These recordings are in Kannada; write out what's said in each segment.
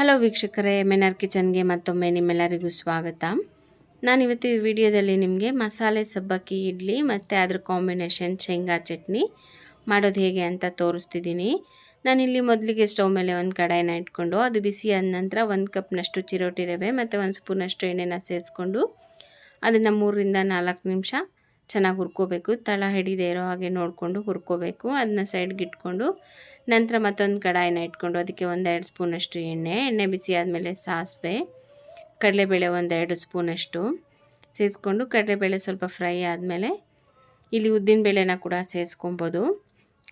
ಹಲೋ ವೀಕ್ಷಕರೇ ಮೆನರ್ ಕಿಚನ್ಗೆ ಮತ್ತೊಮ್ಮೆ ನಿಮ್ಮೆಲ್ಲರಿಗೂ ಸ್ವಾಗತ. ನಾನಿವತ್ತು ಈ ವಿಡಿಯೋದಲ್ಲಿ ನಿಮಗೆ ಮಸಾಲೆ ಸಬ್ಬಕ್ಕಿ ಇಡ್ಲಿ ಮತ್ತು ಅದ್ರ ಕಾಂಬಿನೇಷನ್ ಶೇಂಗಾ ಚಟ್ನಿ ಮಾಡೋದು ಹೇಗೆ ಅಂತ ತೋರಿಸ್ತಿದ್ದೀನಿ. ನಾನಿಲ್ಲಿ ಮೊದಲಿಗೆ ಸ್ಟವ್ ಮೇಲೆ ಒಂದು ಕಡಾಯಿನ ಇಟ್ಕೊಂಡು ಅದು ಬಿಸಿ ಆದ ನಂತರ ಒಂದು ಕಪ್ನಷ್ಟು ಚಿರೋಟಿ ರವೆ ಮತ್ತು ಒಂದು ಸ್ಪೂನಷ್ಟು ಎಣ್ಣೆನ ಸೇರಿಸ್ಕೊಂಡು ಅದನ್ನು ಮೂರರಿಂದ ನಾಲ್ಕು ನಿಮಿಷ ಚೆನ್ನಾಗಿ ಹುರ್ಕೋಬೇಕು. ತಳ ಹಿಡಿದೇ ಇರೋ ಹಾಗೆ ನೋಡಿಕೊಂಡು ಹುರ್ಕೋಬೇಕು. ಅದನ್ನ ಸೈಡ್ಗೆ ಇಟ್ಕೊಂಡು ನಂತರ ಮತ್ತೊಂದು ಕಡಾಯಿನ ಇಟ್ಕೊಂಡು ಅದಕ್ಕೆ ಒಂದೆರಡು ಸ್ಪೂನಷ್ಟು ಎಣ್ಣೆ ಎಣ್ಣೆ ಬಿಸಿ ಆದಮೇಲೆ ಸಾಸಿವೆ, ಕಡಲೆಬೇಳೆ ಒಂದೆರಡು ಸ್ಪೂನಷ್ಟು ಸೇರಿಸ್ಕೊಂಡು ಕಡಲೆಬೇಳೆ ಸ್ವಲ್ಪ ಫ್ರೈ ಆದಮೇಲೆ ಇಲ್ಲಿ ಉದ್ದಿನಬೇಳೆನ ಕೂಡ ಸೇರಿಸ್ಕೊಬೋದು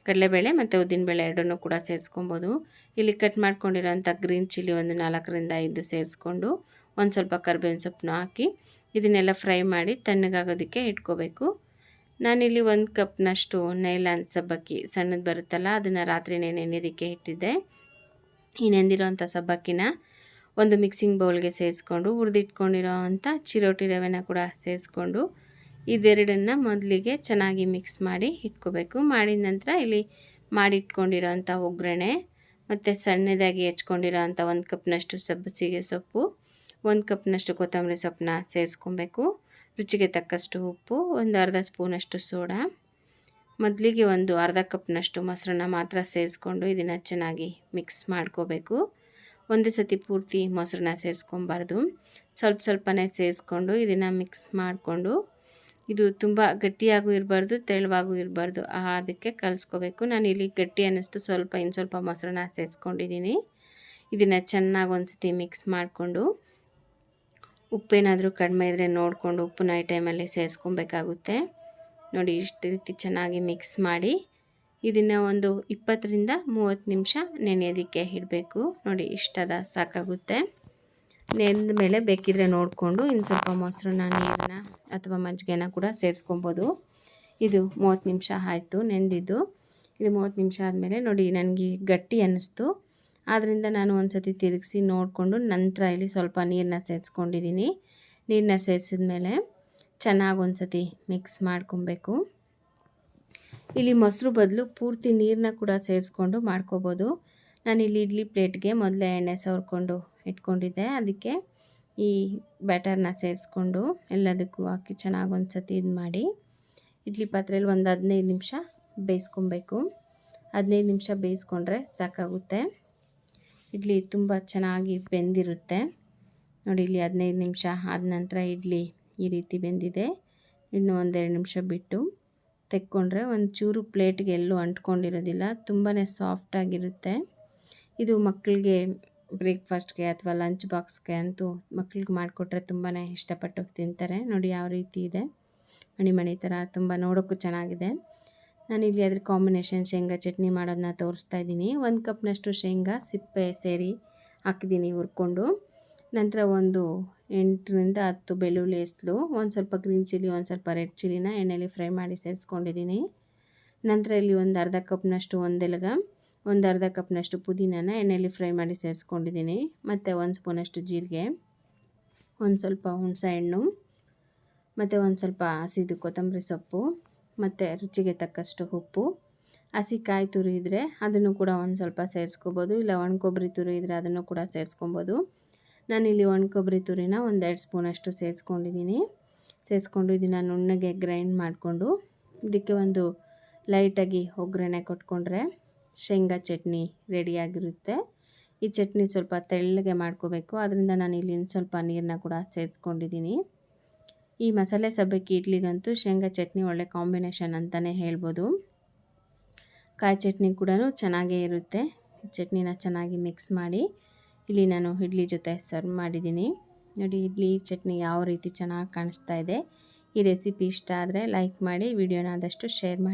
ಕಡಲೆಬೇಳೆ ಮತ್ತು ಉದ್ದಿನಬೇಳೆ ಎರಡನ್ನೂ ಕೂಡ ಸೇರಿಸ್ಕೊಬೋದು ಇಲ್ಲಿ ಕಟ್ ಮಾಡ್ಕೊಂಡಿರೋಂಥ ಗ್ರೀನ್ ಚಿಲ್ಲಿ ಒಂದು ನಾಲ್ಕರಿಂದ ಐದು ಸೇರಿಸ್ಕೊಂಡು ಒಂದು ಸ್ವಲ್ಪ ಕರ್ಬೇವಿನ ಸೊಪ್ಪನ್ನ ಹಾಕಿ ಇದನ್ನೆಲ್ಲ ಫ್ರೈ ಮಾಡಿ ತಣ್ಣಗಾಗೋದಕ್ಕೆ ಇಟ್ಕೋಬೇಕು. ನಾನಿಲ್ಲಿ ಒಂದು ಕಪ್ನಷ್ಟು ನೈಲಾನ್ ಸಬ್ಬಕ್ಕಿ ಸಣ್ಣದು ಬರುತ್ತಲ್ಲ, ಅದನ್ನು ರಾತ್ರಿ ನೆನೆಯೋದಕ್ಕೆ ಇಟ್ಟಿದ್ದೆ. ಈ ನೆಂದಿರೋವಂಥ ಸಬ್ಬಕ್ಕಿನ ಒಂದು ಮಿಕ್ಸಿಂಗ್ ಬೌಲ್ಗೆ ಸೇರಿಸ್ಕೊಂಡು, ಹುರಿದಿಟ್ಕೊಂಡಿರೋ ಅಂಥ ಚಿರೋಟಿ ರವೆನ ಕೂಡ ಸೇರಿಸ್ಕೊಂಡು, ಇದೆರಡನ್ನು ಮೊದಲಿಗೆ ಚೆನ್ನಾಗಿ ಮಿಕ್ಸ್ ಮಾಡಿ ಇಟ್ಕೋಬೇಕು. ಮಾಡಿದ ನಂತರ ಇಲ್ಲಿ ಮಾಡಿಟ್ಕೊಂಡಿರೋ ಅಂಥ ಒಗ್ಗರಣೆ ಮತ್ತು ಸಣ್ಣದಾಗಿ ಹೆಚ್ಕೊಂಡಿರೋ ಅಂಥ ಒಂದು ಕಪ್ನಷ್ಟು ಸಬ್ಬಸಿಗೆ ಸೊಪ್ಪು ಒಂದು ಕಪ್ನಷ್ಟು ಕೊತ್ತಂಬರಿ ಸೊಪ್ಪನ್ನ ಸೇರಿಸ್ಕೊಬೇಕು. ರುಚಿಗೆ ತಕ್ಕಷ್ಟು ಉಪ್ಪು, ಒಂದು ಅರ್ಧ ಸ್ಪೂನಷ್ಟು ಸೋಡಾ. ಮೊದಲಿಗೆ ಒಂದು ಅರ್ಧ ಕಪ್ನಷ್ಟು ಮೊಸರನ್ನ ಮಾತ್ರ ಸೇರಿಸ್ಕೊಂಡು ಇದನ್ನು ಚೆನ್ನಾಗಿ ಮಿಕ್ಸ್ ಮಾಡ್ಕೋಬೇಕು. ಒಂದೇ ಸತಿ ಪೂರ್ತಿ ಮೊಸರನ್ನ ಸೇರಿಸ್ಕೊಬಾರ್ದು. ಸ್ವಲ್ಪ ಸ್ವಲ್ಪನೇ ಸೇರಿಸ್ಕೊಂಡು ಇದನ್ನು ಮಿಕ್ಸ್ ಮಾಡಿಕೊಂಡು ಇದು ತುಂಬ ಗಟ್ಟಿಯಾಗೂ ಇರಬಾರ್ದು, ತೆಳುವಾಗೂ ಇರಬಾರ್ದು. ಅದಕ್ಕೆ ಕಲಿಸ್ಕೋಬೇಕು. ನಾನು ಇಲ್ಲಿ ಗಟ್ಟಿ ಅನ್ನಿಸ್ತು. ಸ್ವಲ್ಪ ಇನ್ನು ಸ್ವಲ್ಪ ಮೊಸರನ್ನ ಸೇರಿಸ್ಕೊಂಡಿದ್ದೀನಿ. ಇದನ್ನು ಚೆನ್ನಾಗಿ ಒಂದು ಸತಿ ಮಿಕ್ಸ್ ಮಾಡಿಕೊಂಡು ಉಪ್ಪೇನಾದರೂ ಕಡಿಮೆ ಇದ್ದರೆ ನೋಡಿಕೊಂಡು ಉಪ್ಪನ್ನ ಈ ಟೈಮಲ್ಲಿ ಸೇರಿಸ್ಕೊಬೇಕಾಗುತ್ತೆ. ನೋಡಿ ಇಷ್ಟು ರೀತಿ ಚೆನ್ನಾಗಿ ಮಿಕ್ಸ್ ಮಾಡಿ ಇದನ್ನು ಒಂದು ಇಪ್ಪತ್ತರಿಂದ ಮೂವತ್ತು ನಿಮಿಷ ನೆನೆಯೋದಕ್ಕೆ ಇಡಬೇಕು. ನೋಡಿ ಇಷ್ಟದ ಸಾಕಾಗುತ್ತೆ. ನೆಂದ ಮೇಲೆ ಬೇಕಿದ್ರೆ ನೋಡಿಕೊಂಡು ಇನ್ನು ಸ್ವಲ್ಪ ಮೊಸರನ್ನ, ನೀರನ್ನ ಅಥವಾ ಮಜ್ಜಿಗೆನ ಕೂಡ ಸೇರಿಸ್ಕೊಬೋದು. ಇದು ಮೂವತ್ತು ನಿಮಿಷ ಆಯಿತು ನೆಂದಿದ್ದು. ಇದು ಮೂವತ್ತು ನಿಮಿಷ ಆದಮೇಲೆ ನೋಡಿ ನನಗೆ ಗಟ್ಟಿ ಅನ್ನಿಸ್ತು. ಆದ್ದರಿಂದ ನಾನು ಒಂದು ಸತಿ ತಿರುಗಿಸಿ ನೋಡಿಕೊಂಡು ನಂತರ ಇಲ್ಲಿ ಸ್ವಲ್ಪ ನೀರನ್ನ ಸೇರಿಸ್ಕೊಂಡಿದ್ದೀನಿ ನೀರನ್ನ ಸೇರಿಸಿದ ಮೇಲೆ ಚೆನ್ನಾಗಿ ಒಂದು ಸತಿ ಮಿಕ್ಸ್ ಮಾಡ್ಕೊಬೇಕು. ಇಲ್ಲಿ ಮೊಸರು ಬದಲು ಪೂರ್ತಿ ನೀರನ್ನ ಕೂಡ ಸೇರಿಸ್ಕೊಂಡು ಮಾಡ್ಕೋಬೋದು. ನಾನು ಇಲ್ಲಿ ಇಡ್ಲಿ ಪ್ಲೇಟ್ಗೆ ಮೊದಲೇ ಎಣ್ಣೆ ಸವರ್ಕೊಂಡು ಇಟ್ಕೊಂಡಿದ್ದೆ. ಅದಕ್ಕೆ ಈ ಬ್ಯಾಟರ್ನ ಸೇರಿಸ್ಕೊಂಡು ಎಲ್ಲದಕ್ಕೂ ಹಾಕಿ ಚೆನ್ನಾಗಿ ಒಂದು ಸತಿ ಇದು ಮಾಡಿ ಇಡ್ಲಿ ಪಾತ್ರೆಯಲ್ಲಿ ಒಂದು ಹದಿನೈದು ನಿಮಿಷ ಬೇಯಿಸ್ಕೊಬೇಕು. ಹದಿನೈದು ನಿಮಿಷ ಬೇಯಿಸ್ಕೊಂಡ್ರೆ ಸಾಕಾಗುತ್ತೆ. ಇಡ್ಲಿ ತುಂಬ ಚೆನ್ನಾಗಿ ಬೆಂದಿರುತ್ತೆ. ನೋಡಿ, ಇಲ್ಲಿ ಹದಿನೈದು ನಿಮಿಷ ಆದ ನಂತರ ಇಡ್ಲಿ ಈ ರೀತಿ ಬೆಂದಿದೆ. ಇನ್ನು ಒಂದೆರಡು ನಿಮಿಷ ಬಿಟ್ಟು ತೆಕ್ಕೊಂಡ್ರೆ ಒಂದು ಚೂರು ಪ್ಲೇಟ್ಗೆ ಎಲ್ಲೂ ಅಂಟ್ಕೊಂಡಿರೋದಿಲ್ಲ. ತುಂಬಾ ಸಾಫ್ಟಾಗಿರುತ್ತೆ ಇದು ಮಕ್ಕಳಿಗೆ ಬ್ರೇಕ್ಫಾಸ್ಟ್ಗೆ ಅಥವಾ ಲಂಚ್ ಬಾಕ್ಸ್ಗೆ ಅಂತೂ ಮಕ್ಳಿಗೆ ಮಾಡಿಕೊಟ್ರೆ ತುಂಬಾ ಇಷ್ಟಪಟ್ಟು ತಿಂತಾರೆ. ನೋಡಿ, ಯಾವ ರೀತಿ ಇದೆ. ಮಣಿ ಮಣಿ ಥರ ತುಂಬ ನೋಡೋಕ್ಕೂ ಚೆನ್ನಾಗಿದೆ. ನಾನಿಲ್ಲಿ ಅದ್ರ ಕಾಂಬಿನೇಷನ್ ಶೇಂಗಾ ಚಟ್ನಿ ಮಾಡೋದನ್ನ ತೋರಿಸ್ತಾ ಇದ್ದೀನಿ. ಒಂದು ಕಪ್ನಷ್ಟು ಶೇಂಗಾ ಸಿಪ್ಪೆ ಸೇರಿ ಹಾಕಿದ್ದೀನಿ ಹುರ್ಕೊಂಡು. ನಂತರ ಒಂದು ಎಂಟರಿಂದ ಹತ್ತು ಬೆಳ್ಳುಳ್ಳಿ ಎಸ್ಲು, ಒಂದು ಸ್ವಲ್ಪ ಗ್ರೀನ್ ಚಿಲ್ಲಿ ಒಂದು ಸ್ವಲ್ಪ ರೆಡ್ ಚಿಲ್ಲಿನ ಎಣ್ಣೆಯಲ್ಲಿ ಫ್ರೈ ಮಾಡಿ ಸೇರಿಸ್ಕೊಂಡಿದ್ದೀನಿ. ನಂತರ ಇಲ್ಲಿ ಒಂದು ಅರ್ಧ ಕಪ್ನಷ್ಟು ಒಂದೆಲಗ, ಒಂದು ಅರ್ಧ ಕಪ್ನಷ್ಟು ಪುದೀನನ ಎಣ್ಣೆಯಲ್ಲಿ ಫ್ರೈ ಮಾಡಿ ಸೇರಿಸ್ಕೊಂಡಿದ್ದೀನಿ. ಮತ್ತು ಒಂದು ಸ್ಪೂನಷ್ಟು ಜೀರಿಗೆ, ಒಂದು ಸ್ವಲ್ಪ ಹುಣಸೆ ಹಣ್ಣು, ಮತ್ತು ಒಂದು ಸ್ವಲ್ಪ ಹಸಿದು ಕೊತ್ತಂಬರಿ ಸೊಪ್ಪು. ಮತ್ತು ರುಚಿಗೆ ತಕ್ಕಷ್ಟು ಉಪ್ಪು. ಹಸಿ ಕಾಯಿ ತುರಿ ಇದ್ದರೆ ಅದನ್ನು ಕೂಡ ಒಂದು ಸ್ವಲ್ಪ ಸೇರಿಸ್ಕೋಬೋದು, ಇಲ್ಲ ಒಣ ಕೊಬ್ಬರಿ ತುರಿ ಇದ್ದರೆ ಅದನ್ನು ಕೂಡ ಸೇರಿಸ್ಕೊಬೋದು. ನಾನಿಲ್ಲಿ ಒಣ ಕೊಬ್ಬರಿ ತುರಿನ ಒಂದೆರಡು ಸ್ಪೂನಷ್ಟು ಸೇರಿಸ್ಕೊಂಡಿದ್ದೀನಿ ಸೇರಿಸ್ಕೊಂಡು ಇದನ್ನು ನುಣ್ಣಗೆ ಗ್ರೈಂಡ್ ಮಾಡಿಕೊಂಡು, ಇದಕ್ಕೆ ಒಂದು ಲೈಟಾಗಿ ಒಗ್ಗರಣೆ ಕೊಟ್ಕೊಂಡ್ರೆ ಶೇಂಗಾ ಚಟ್ನಿ ರೆಡಿಯಾಗಿರುತ್ತೆ ಈ ಚಟ್ನಿ ಸ್ವಲ್ಪ ತೆಳ್ಳಗೆ ಮಾಡ್ಕೋಬೇಕು ಅದರಿಂದ ನಾನು ಇಲ್ಲಿ ಸ್ವಲ್ಪ ನೀರನ್ನ ಕೂಡ ಸೇರಿಸ್ಕೊಂಡಿದ್ದೀನಿ ಈ ಮಸಾಲೆ ಸಬ್ಬಕ್ಕಿ ಇಡ್ಲಿಗಂತೂ ಶೇಂಗಾ ಚಟ್ನಿ ಒಳ್ಳೆ ಕಾಂಬಿನೇಷನ್ ಅಂತಲೇ ಹೇಳ್ಬೋದು. ಕಾಯಿ ಚಟ್ನಿ ಕೂಡ ಚೆನ್ನಾಗೇ ಇರುತ್ತೆ. ಚಟ್ನಿನ ಚೆನ್ನಾಗಿ ಮಿಕ್ಸ್ ಮಾಡಿ ಇಲ್ಲಿ ನಾನು ಇಡ್ಲಿ ಜೊತೆ ಸರ್ವ್ ಮಾಡಿದ್ದೀನಿ. ನೋಡಿ, ಇಡ್ಲಿ ಚಟ್ನಿ ಯಾವ ರೀತಿ ಚೆನ್ನಾಗಿ ಕಾಣಿಸ್ತಾ ಇದೆ. ಈ ರೆಸಿಪಿ ಇಷ್ಟ ಆದರೆ ಲೈಕ್ ಮಾಡಿ, ವಿಡಿಯೋನ ಆದಷ್ಟು ಶೇರ್ ಮಾಡಿ.